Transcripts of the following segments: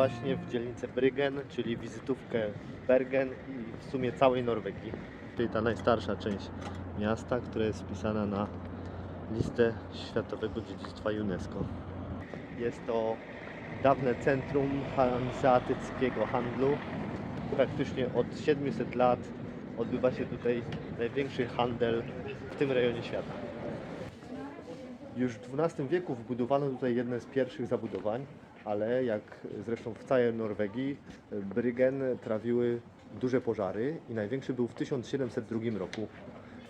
właśnie w dzielnicę Bryggen, czyli wizytówkę Bergen i w sumie całej Norwegii. Czyli ta najstarsza część miasta, która jest wpisana na listę Światowego Dziedzictwa UNESCO. Jest to dawne centrum hanzeatyckiego handlu. Praktycznie od 700 lat odbywa się tutaj największy handel w tym rejonie świata. Już w XII wieku wbudowano tutaj jedne z pierwszych zabudowań, ale jak zresztą w całej Norwegii, Bryggen trawiły duże pożary i największy był w 1702 roku.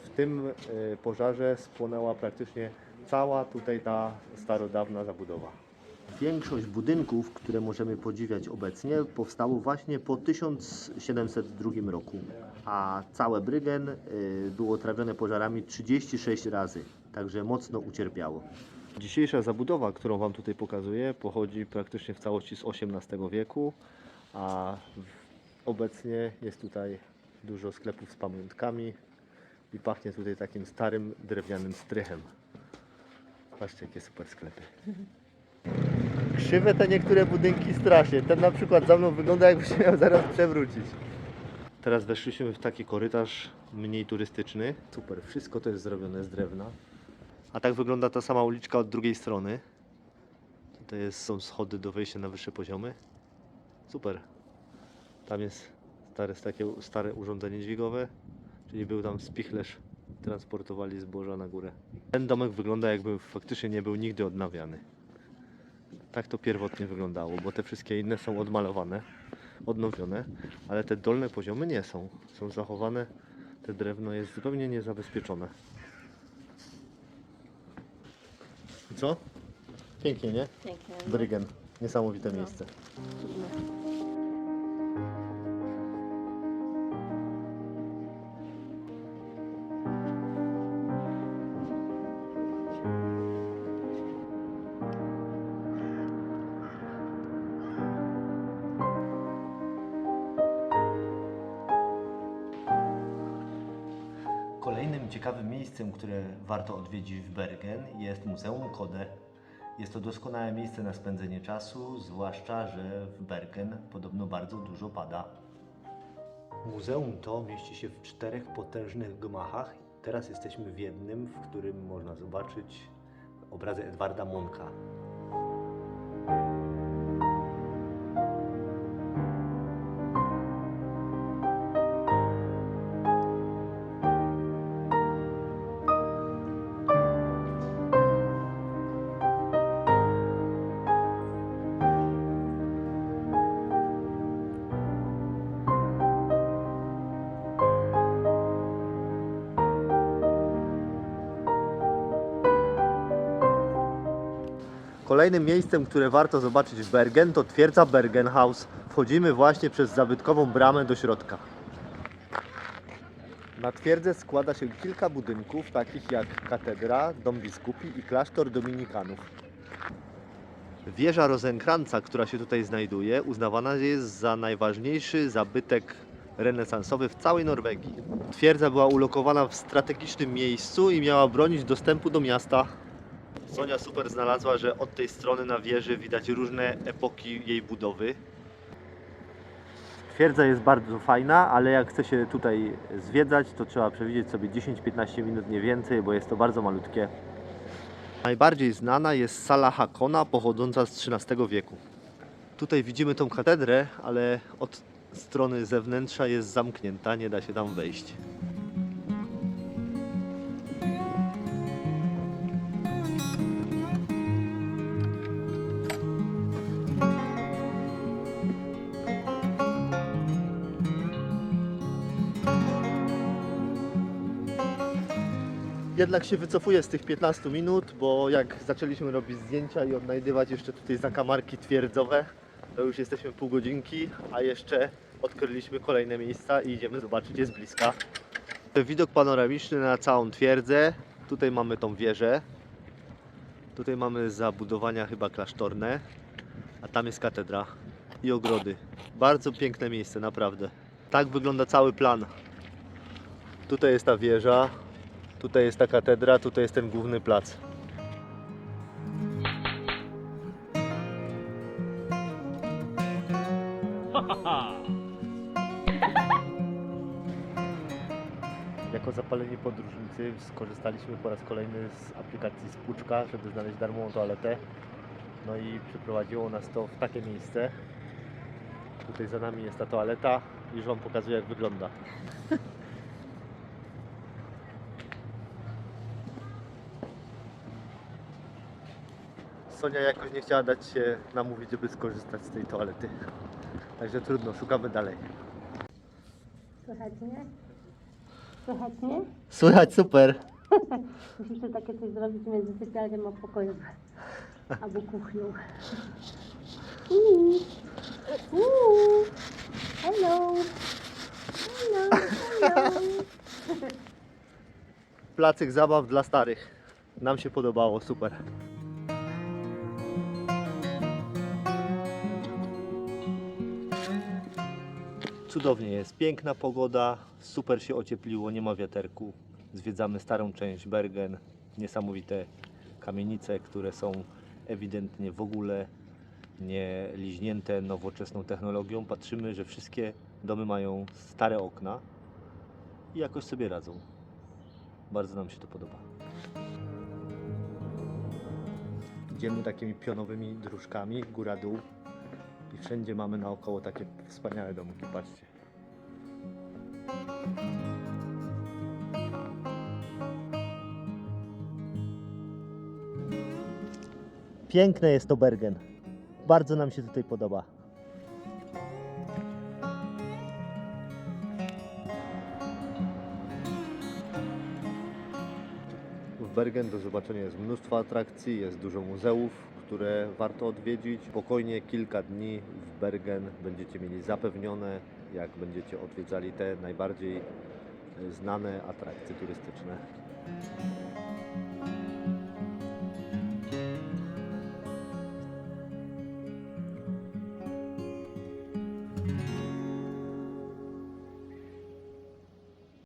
W tym e, pożarze spłonęła praktycznie cała tutaj ta starodawna zabudowa. Większość budynków, które możemy podziwiać obecnie, powstało właśnie po 1702 roku, a całe Bryggen y, było trawione pożarami 36 razy, także mocno ucierpiało. Dzisiejsza zabudowa, którą Wam tutaj pokazuję, pochodzi praktycznie w całości z XVIII wieku, a obecnie jest tutaj dużo sklepów z pamiątkami i pachnie tutaj takim starym drewnianym strychem. Patrzcie, jakie super sklepy. Krzywe te niektóre budynki strasznie. Ten na przykład za mną wygląda jakby się miał zaraz przewrócić. Teraz weszliśmy w taki korytarz mniej turystyczny. Super, wszystko to jest zrobione z drewna. A tak wygląda ta sama uliczka od drugiej strony. Tutaj są schody do wejścia na wyższe poziomy. Super. Tam jest stare, takie stare urządzenie dźwigowe, czyli był tam spichlerz, transportowali zboża na górę. Ten domek wygląda jakby faktycznie nie był nigdy odnawiany. Tak to pierwotnie wyglądało, bo te wszystkie inne są odmalowane, odnowione, ale te dolne poziomy nie są. Są zachowane, te drewno jest zupełnie niezabezpieczone. I co? Pięknie, nie? Pięknie. Bryggen. Niesamowite miejsce. Ciekawym miejscem, które warto odwiedzić w Bergen jest Muzeum Kode. Jest to doskonałe miejsce na spędzenie czasu, zwłaszcza, że w Bergen podobno bardzo dużo pada. Muzeum to mieści się w czterech potężnych gmachach. Teraz jesteśmy w jednym, w którym można zobaczyć obrazy Edwarda Munka. Kolejnym miejscem, które warto zobaczyć w Bergen to twierdza Bergenhaus. Wchodzimy właśnie przez zabytkową bramę do środka. Na twierdzę składa się kilka budynków, takich jak katedra, dom biskupi i klasztor dominikanów. Wieża Rosenkranca, która się tutaj znajduje, uznawana jest za najważniejszy zabytek renesansowy w całej Norwegii. Twierdza była ulokowana w strategicznym miejscu i miała bronić dostępu do miasta. Sonia super znalazła, że od tej strony na wieży widać różne epoki jej budowy. Twierdza jest bardzo fajna, ale jak chce się tutaj zwiedzać, to trzeba przewidzieć sobie 10-15 minut, nie więcej, bo jest to bardzo malutkie. Najbardziej znana jest sala Hakona, pochodząca z XIII wieku. Tutaj widzimy tą katedrę, ale od strony zewnętrza jest zamknięta, nie da się tam wejść. Jednak się wycofuję z tych 15 minut, bo jak zaczęliśmy robić zdjęcia i odnajdywać jeszcze tutaj zakamarki twierdzowe, to już jesteśmy pół godzinki, a jeszcze odkryliśmy kolejne miejsca i idziemy zobaczyć je z bliska. Widok panoramiczny na całą twierdzę. Tutaj mamy tą wieżę. Tutaj mamy zabudowania chyba klasztorne, a tam jest katedra i ogrody. Bardzo piękne miejsce, naprawdę. Tak wygląda cały plan. Tutaj jest ta wieża, Tutaj jest ta katedra, tutaj jest ten główny plac. Jako zapaleni podróżnicy skorzystaliśmy po raz kolejny z aplikacji Spuczka, żeby znaleźć darmową toaletę. No i przyprowadziło nas to w takie miejsce. Tutaj za nami jest ta toaleta. Już Wam pokazuję jak wygląda. Sonia jakoś nie chciała dać się namówić, żeby skorzystać z tej toalety. Także trudno, szukamy dalej. Słychać mnie? Słychać mnie? Słychać, super. Musisz tu takie coś zrobić między sypialnią a pokojem. Albo kuchnią. Uuu. Uuu. Hello. Hello. Hello. Placyk zabaw dla starych. Nam się podobało, super. Cudownie jest, piękna pogoda, super się ociepliło, nie ma wiaterku. Zwiedzamy starą część Bergen, niesamowite kamienice, które są ewidentnie w ogóle nie liźnięte nowoczesną technologią. Patrzymy, że wszystkie domy mają stare okna i jakoś sobie radzą. Bardzo nam się to podoba. Idziemy takimi pionowymi dróżkami, góra-dół i wszędzie mamy naokoło takie wspaniałe domki, patrzcie. Piękne jest to Bergen. Bardzo nam się tutaj podoba. W Bergen do zobaczenia jest mnóstwo atrakcji, jest dużo muzeów, które warto odwiedzić. Spokojnie kilka dni w Bergen będziecie mieli zapewnione, jak będziecie odwiedzali te najbardziej znane atrakcje turystyczne.